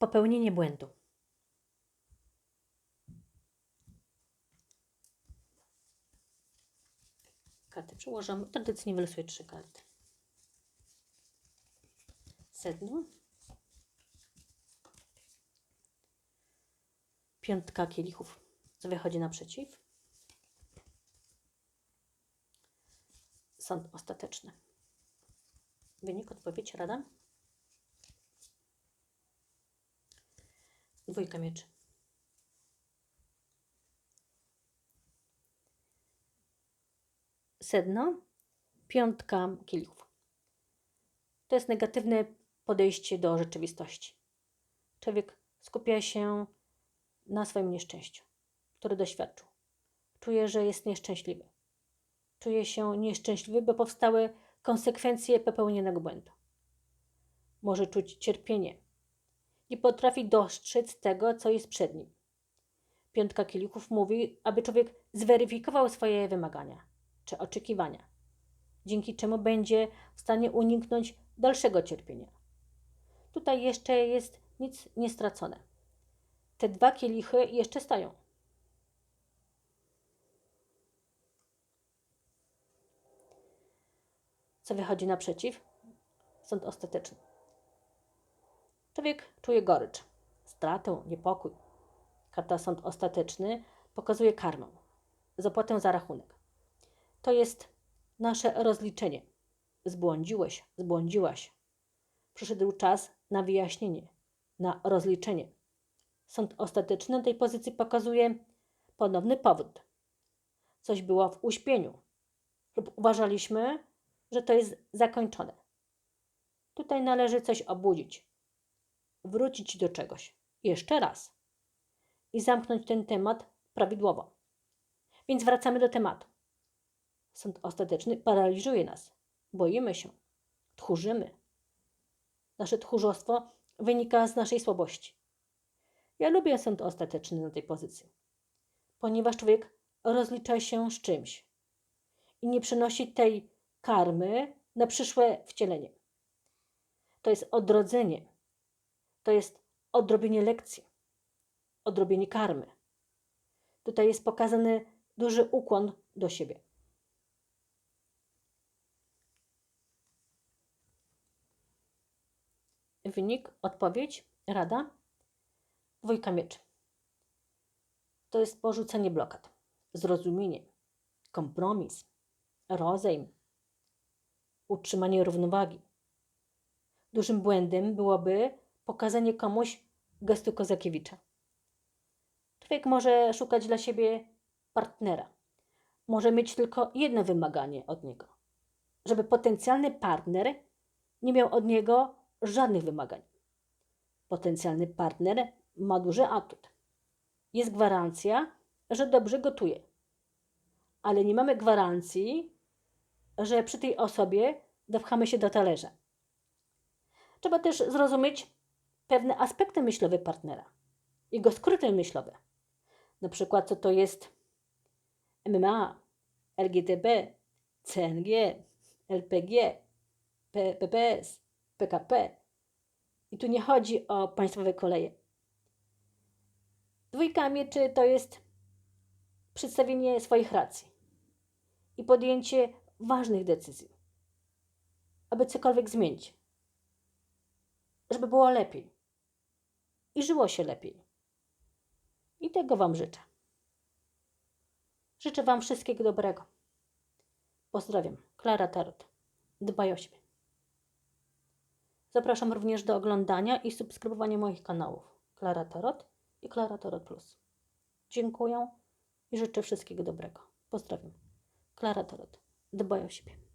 Popełnienie błędu. Karty przełożę. Tradycyjnie wylosuję trzy karty. Sedno. Piątka kielichów. Co wychodzi naprzeciw? Sąd ostateczny. Wynik, odpowiedź, rada? Dwójka mieczy. Sedno. Piątka kielichów. To jest negatywne podejście do rzeczywistości. Człowiek skupia się na swoim nieszczęściu, które doświadczył. Czuje, że jest nieszczęśliwy. Czuje się nieszczęśliwy, bo powstały konsekwencje popełnionego błędu. Może czuć cierpienie. Nie potrafi dostrzec tego, co jest przed nim. Piątka kielichów mówi, aby człowiek zweryfikował swoje wymagania czy oczekiwania, dzięki czemu będzie w stanie uniknąć dalszego cierpienia. Tutaj jeszcze jest nic niestracone. Te dwa kielichy jeszcze stają. Co wychodzi naprzeciw? Sąd ostateczny. Człowiek czuje gorycz, stratę, niepokój. Karta sąd ostateczny pokazuje karmę, zapłatę za rachunek. To jest nasze rozliczenie. Zbłądziłeś, zbłądziłaś. Przyszedł czas na wyjaśnienie, na rozliczenie. Sąd ostateczny na tej pozycji pokazuje ponowny powód. Coś było w uśpieniu, lub uważaliśmy, że to jest zakończone. Tutaj należy coś obudzić, wrócić do czegoś jeszcze raz i zamknąć ten temat prawidłowo. Więc wracamy do tematu. Sąd ostateczny paraliżuje nas. Boimy się, tchórzymy. Nasze tchórzostwo wynika z naszej słabości. Ja lubię sąd ostateczny na tej pozycji, ponieważ człowiek rozlicza się z czymś i nie przenosi tej karmy na przyszłe wcielenie. To jest odrodzenie, to jest odrobienie lekcji, odrobienie karmy. Tutaj jest pokazany duży ukłon do siebie. Wynik, odpowiedź, rada. Dwójka mieczy. To jest porzucenie blokad, zrozumienie, kompromis, rozejm, utrzymanie równowagi. Dużym błędem byłoby pokazanie komuś gestu Kozakiewicza. Człowiek może szukać dla siebie partnera. Może mieć tylko jedno wymaganie od niego. Żeby potencjalny partner nie miał od niego żadnych wymagań. Potencjalny partner ma duży atut. Jest gwarancja, że dobrze gotuje. Ale nie mamy gwarancji, że przy tej osobie dopchamy się do talerza. Trzeba też zrozumieć pewne aspekty myślowe partnera, jego skróty myślowe. Na przykład, co to jest MMA, LGTB, CNG, LPG, PPS, PKP. I tu nie chodzi o państwowe koleje. Dwójka mieczy to jest przedstawienie swoich racji i podjęcie ważnych decyzji, aby cokolwiek zmienić, żeby było lepiej i żyło się lepiej. I tego Wam życzę. Życzę Wam wszystkiego dobrego. Pozdrawiam. Klara Tarot. Dbaj o siebie. Zapraszam również do oglądania i subskrybowania moich kanałów Klara Tarot i Klara Tarot Plus. Dziękuję i życzę wszystkiego dobrego. Pozdrawiam. Klara Tarot. Dbaj o siebie.